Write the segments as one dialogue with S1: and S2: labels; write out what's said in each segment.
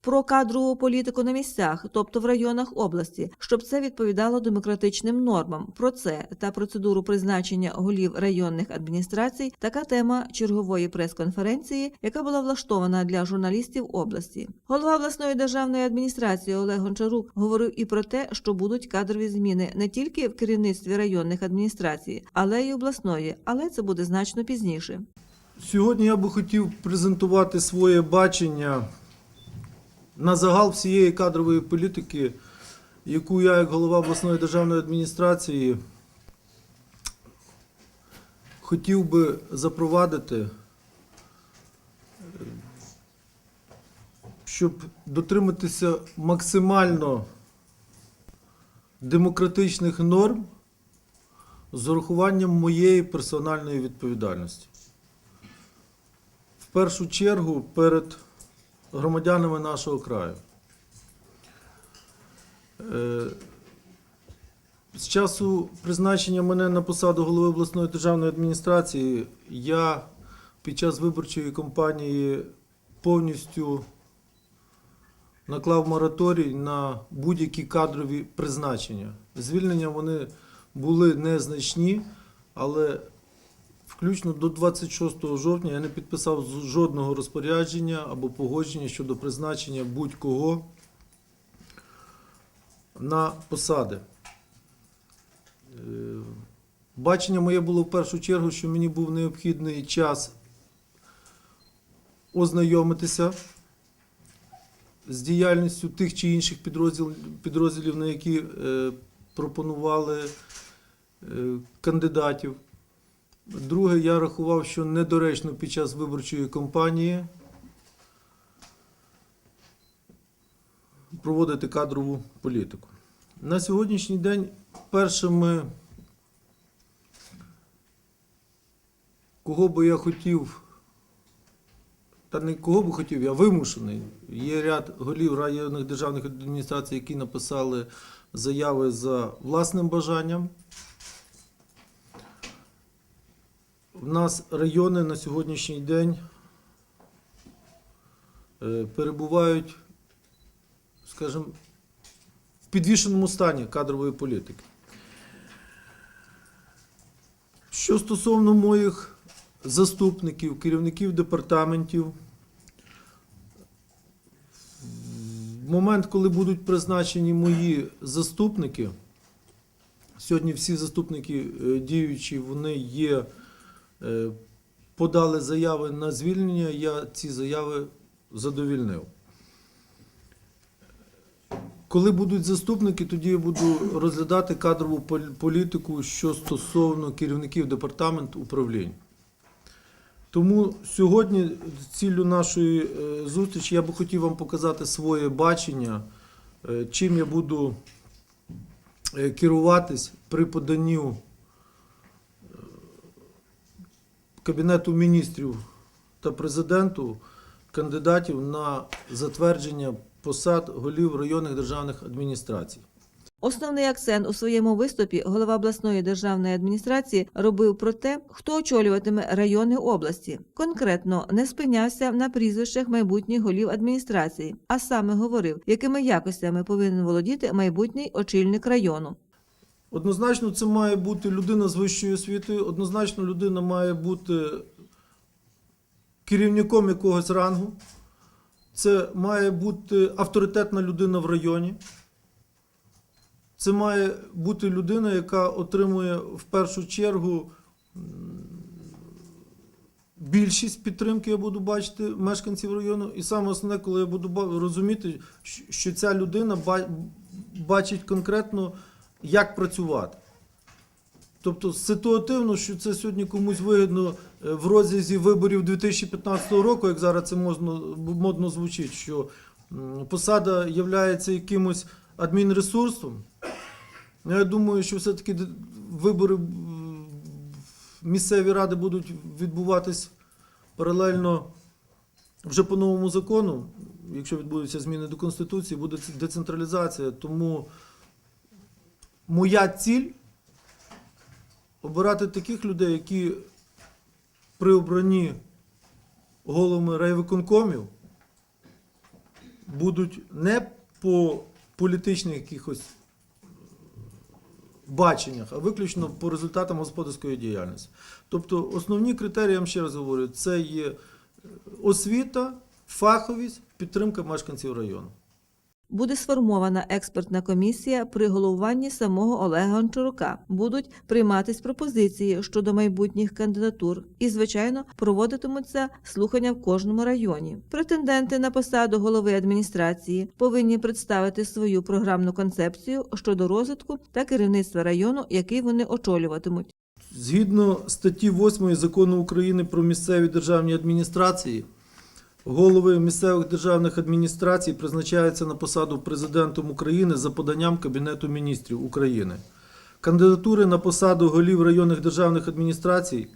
S1: про кадрову політику на місцях, тобто в районах області, щоб це відповідало демократичним нормам. Про це та процедуру призначення голів районних адміністрацій. Така тема чергової прес-конференції, яка була влаштована для журналістів області. Голова обласної державної адміністрації Олег Гончарук говорив і про те, що будуть кадрові зміни не тільки в керівництві районних адміністрацій, але й обласної, але це буде значно пізніше.
S2: Сьогодні я би хотів презентувати своє бачення на загал всієї кадрової політики, яку я, як голова обласної державної адміністрації, хотів би запровадити, щоб дотриматися максимально демократичних норм з урахуванням моєї персональної відповідальності. В першу чергу перед громадянами нашого краю. Е, З часу призначення мене на посаду голови обласної державної адміністрації я під час виборчої кампанії повністю наклав мораторій на будь-які кадрові призначення. Звільнення вони були незначні, але Включно до 26 жовтня я не підписав жодного розпорядження або погодження щодо призначення будь-кого на посади. Е, Бачення моє було в першу чергу, що мені був необхідний час ознайомитися з діяльністю тих чи інших підрозділ, підрозділів, на які е, пропонували е, кандидатів. Друге, я рахував, що недоречно під час виборчої кампанії проводити кадрову політику. На сьогоднішній день першими, кого би я хотів, та не кого би хотів, я вимушений. Є ряд голів районних державних адміністрацій, які написали заяви за власним бажанням. В нас райони на сьогоднішній день е, перебувають, скажімо, в підвішеному стані кадрової політики. Що стосовно моїх заступників, керівників департаментів, в момент, коли будуть призначені мої заступники, сьогодні всі заступники е, діючі, вони є подали заяви на звільнення, я ці заяви задовільнив. Коли будуть заступники, тоді я буду розглядати кадрову політику, що стосовно керівників департаменту управлінь. Тому сьогодні ціллю нашої е, зустрічі я би хотів вам показати своє бачення, е, чим я буду е, керуватись при поданню Кабінету міністрів та президенту кандидатів на затвердження посад голів районних державних адміністрацій.
S1: Основний акцент у своєму виступі голова обласної державної адміністрації робив про те, хто очолюватиме райони області. Конкретно не спинявся на прізвищах майбутніх голів адміністрації, а саме говорив, якими якостями повинен володіти майбутній очільник району.
S2: Однозначно, це має бути людина з вищою освітою, однозначно, людина має бути керівником якогось рангу. Це має бути авторитетна людина в районі. Це має бути людина, яка отримує в першу чергу більшість підтримки, я буду бачити мешканців району. І саме основне, коли я буду розуміти, що- ця людина бачить конкретно, як працювати. Тобто ситуативно, що це сьогодні комусь вигідно е, в розрізі виборів 2015 року, як зараз це модно, модно звучить, що посада є якимось адмінресурсом. Ну, Я думаю, що все-таки вибори місцеві ради будуть відбуватись паралельно вже по новому закону. Якщо відбудуться зміни до Конституції, буде децентралізація. Тому моя ціль обирати таких людей, які при обранні головами райвиконкомів будуть не по політичних якихось баченнях, а виключно по результатам господарської діяльності. Тобто основні критерії, я вам ще раз говорю, це є освіта, фаховість, підтримка мешканців району.
S1: Буде сформована експертна комісія при головуванні самого Олега Гончарука. Будуть прийматись пропозиції щодо майбутніх кандидатур, і, звичайно, проводитимуться слухання в кожному районі. Претенденти на посаду голови адміністрації повинні представити свою програмну концепцію щодо розвитку та керівництва району, який вони очолюватимуть.
S2: Згідно статті 8 закону України про місцеві державні адміністрації, голови місцевих державних адміністрацій призначаються на посаду президентом України за поданням Кабінету міністрів України. Кандидатури на посаду голів районних державних адміністрацій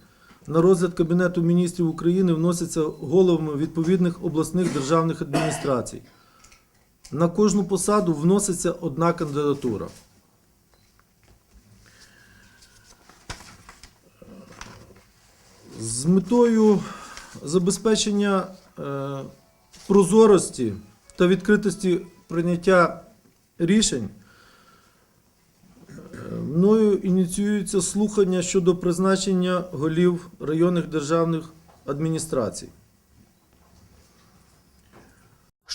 S2: на розгляд Кабінету міністрів України вносяться головами відповідних обласних державних адміністрацій. На кожну посаду вноситься одна кандидатура. З метою забезпечення прозорості та відкритості прийняття рішень е, мною ініціюється слухання щодо призначення голів районних державних адміністрацій.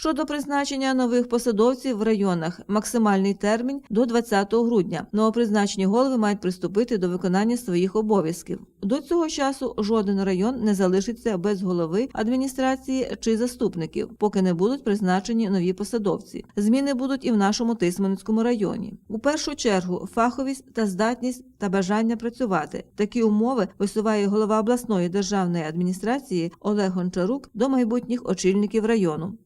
S1: Щодо призначення нових посадовців в районах, максимальний термін до 20 грудня. Новопризначені голови мають приступити до виконання своїх обов'язків. До цього часу жоден район не залишиться без голови адміністрації чи заступників, поки не будуть призначені нові посадовці. Зміни будуть і в нашому Тисменницькому районі. У першу чергу фаховість та здатність та бажання працювати. Такі умови висуває голова обласної державної адміністрації Олег Гончарук до майбутніх очільників району.